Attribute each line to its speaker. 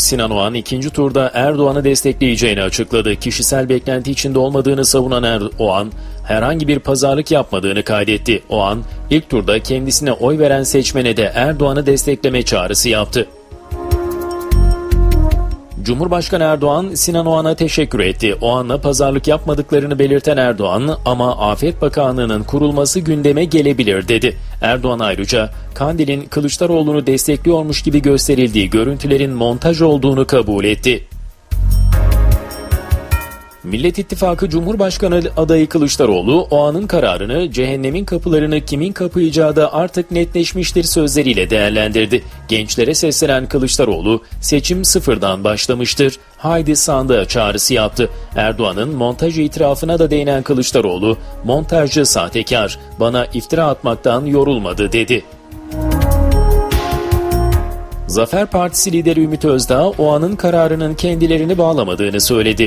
Speaker 1: Sinan Oğan ikinci turda Erdoğan'ı destekleyeceğini açıkladı. Kişisel beklenti içinde olmadığını savunan Erdoğan, herhangi bir pazarlık yapmadığını kaydetti. Oğan, ilk turda kendisine oy veren seçmene de Erdoğan'ı destekleme çağrısı yaptı. Cumhurbaşkanı Erdoğan Sinan Oğan'a teşekkür etti. Oğan'la pazarlık yapmadıklarını belirten Erdoğan ama Afet Bakanlığı'nın kurulması gündeme gelebilir dedi. Erdoğan ayrıca Kandil'in Kılıçdaroğlu'nu destekliyormuş gibi gösterildiği görüntülerin montaj olduğunu kabul etti. Millet İttifakı Cumhurbaşkanı adayı Kılıçdaroğlu, o anın kararını cehennemin kapılarını kimin kapayacağı da artık netleşmiştir sözleriyle değerlendirdi. Gençlere seslenen Kılıçdaroğlu, seçim sıfırdan başlamıştır, haydi sandığa çağrısı yaptı. Erdoğan'ın montaj itirafına da değinen Kılıçdaroğlu, montajcı sahtekar, bana iftira atmaktan yorulmadı dedi. Zafer Partisi lideri Ümit Özdağ, o anın kararının kendilerini bağlamadığını söyledi.